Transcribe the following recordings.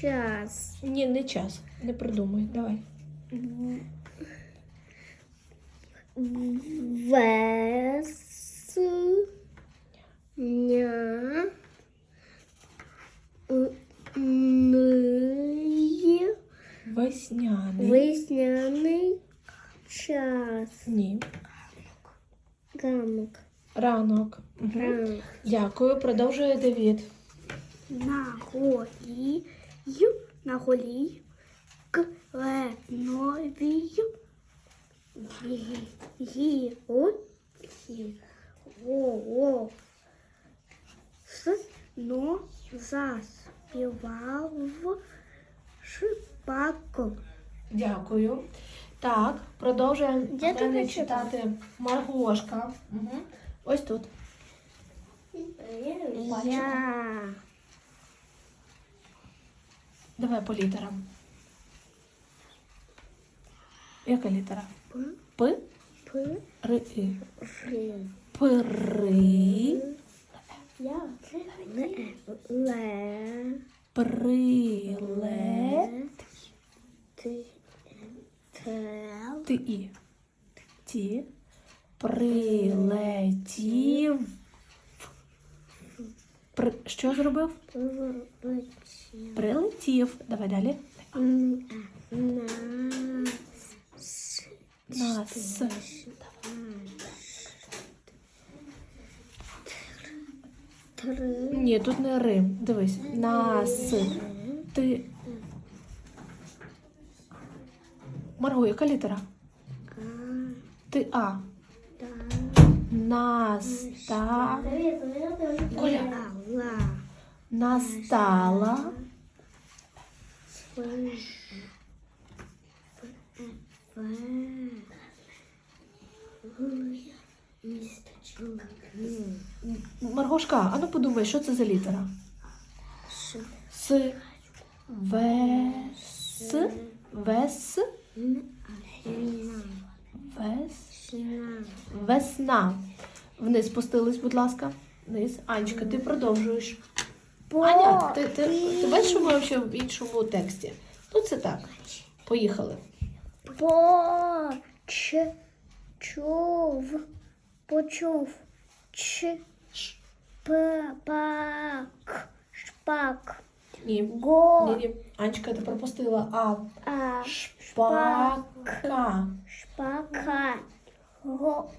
час. Ні, не час. Не придумуй. Давай. Весня. Ний. Весняний. Весняний час. Ні. Ранок. Ранок. Мгм. Ранок. Дякую. Продовжує Давід. На голі. На голі. Кленовій. Гі. О. Гі. О. О. С. Но. Заспівав. Шипако. Дякую. Так, продовжуємо читати Маргошка. Угу. Ось тут. Я. Давай по літерам. Яка літера? П. П. Ри. І. При. Я. Ле. Ле. Прилет. Ти. Ти. Ті. Прилетів. При... Що зробив? Прилетів. Прилетів. Давай далі. На. С. Нас. Три. Ні, тут не Рим. Дивись. Нас. Ти. Марго, яка літера? А. Ти А. Та. Наста. Коля. Ла. Настала. Ф. Маргошка, а ну подумай, що це за літера? С. Вес. Вес. Вес. Весна. Вниз спустились, будь ласка. Вниз. Анечка, ти продовжуєш. Аня, ти, ти, ти бачиш, що ми взагалі в іншому тексті? Ну це так. Поїхали. Поч. Чув. Почув. Ч. П. Пак. Шпак. Ні. Го. Ні, ні. Анечка, ти пропустила. А. А. Шпака. Шпака. Го.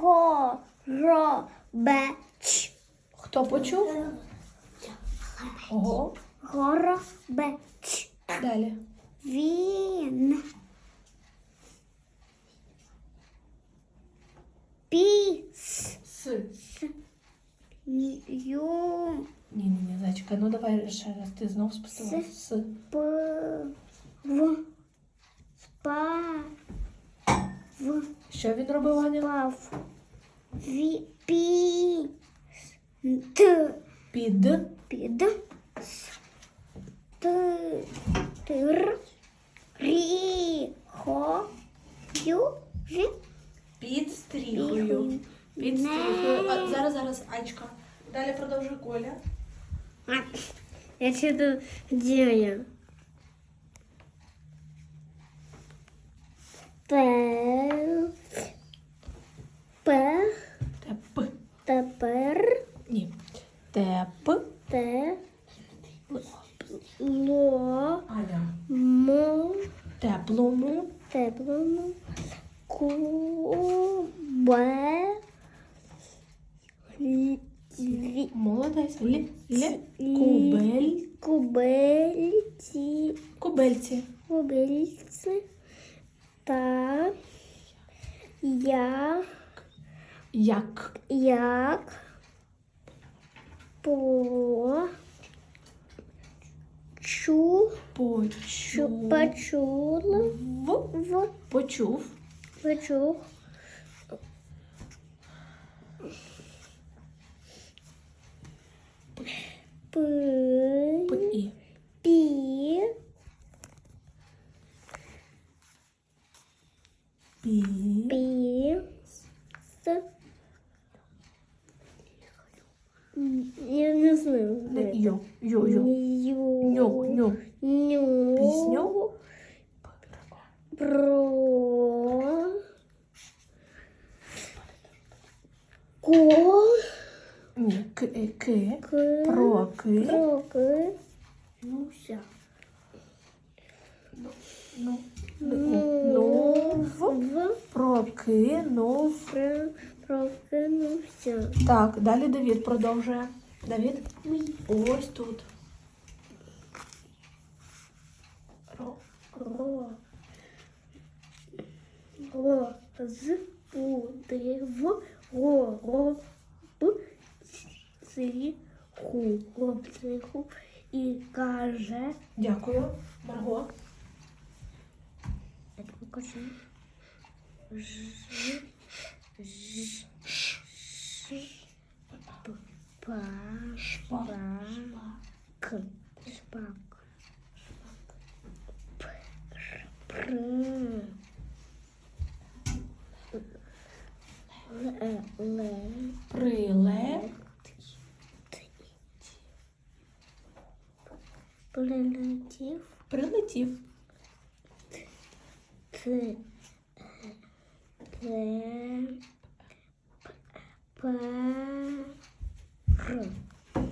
Го. Ро. Беч. Хто почув? Го. Горобець. Далі. Він. Піс. С. Ю. Ні, ні, ні, зайчика, ну давай ще раз. Ти знов спустила. С. П. В. Спа. В. Що він робив, Аня? Пав. Ві. Пі. Т. Під. Під. С. Т. Тир. Рі. Хо. Ю. Ві. Під стріхою. Під стріхою. А, зараз, зараз, Анечка. Далі продовжуй Коля. Я что-то делаю. П. П. Теп. Тепер. Теп. Т. Ло. Аня. Мо. Теплому. Теплому. Ку. Б. Лі. Лі. Молодець. Лі. Лі. Кубель. Кубельці. Кубельці. Кубельці. Та. Я. Як. Як. По. Чу. Чу. Почув. Почула. В. Почув. Почув. П. П. І. Пі. Пі. Пі. С. Я не знаю. Йо, йо, йо. Ньо, ньо. Ньо. Пісню. Про. Ко. Ні, к, е, к. К. Про, к. Про, к. Ну, вся. Ну, ну. Ну, ну, в, про, к, ну, про, про, Прокинувся. Так, далі Давід продовжує. Давід? Ось тут. Ро. Ро. Ро. З. У. Д. Ро. Ро. Б. С. Ху. Ро. С. І каже. Дякую. Марго. Я покажу. Ж. Ж. Ш. П. Шпак. Шпак. Пр. Л. Л. Приле. Прилетів. Прилетів. П.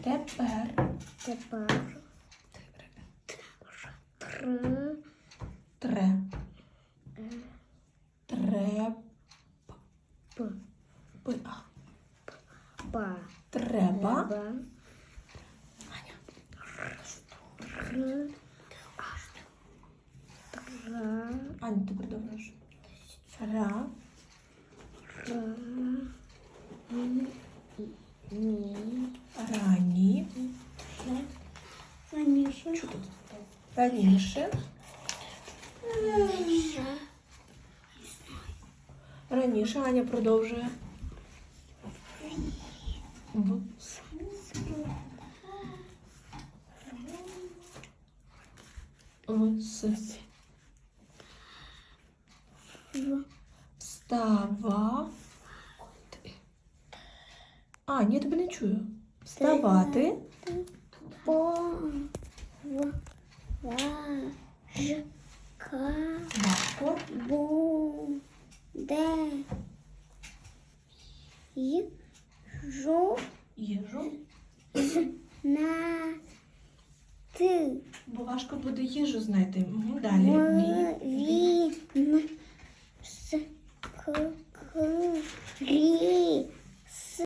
Тепер. Тепер. Тр. Тре. Тре. П. П. А. Па. Треба. Тра. Аня, ти продовжуєш. Ра. Ра. Ні. Рані. Раніше. Тут? Раніше. Раніше Аня продовжує. В. В. С. В. Встава. А, ні, я тебе не чую. Вставати. По. В. Ва. Ж. Ка. Батько. Бу. Де. Їжу. З. На. Ти. Бо важко буде їжу знайти. Мгм, Далі.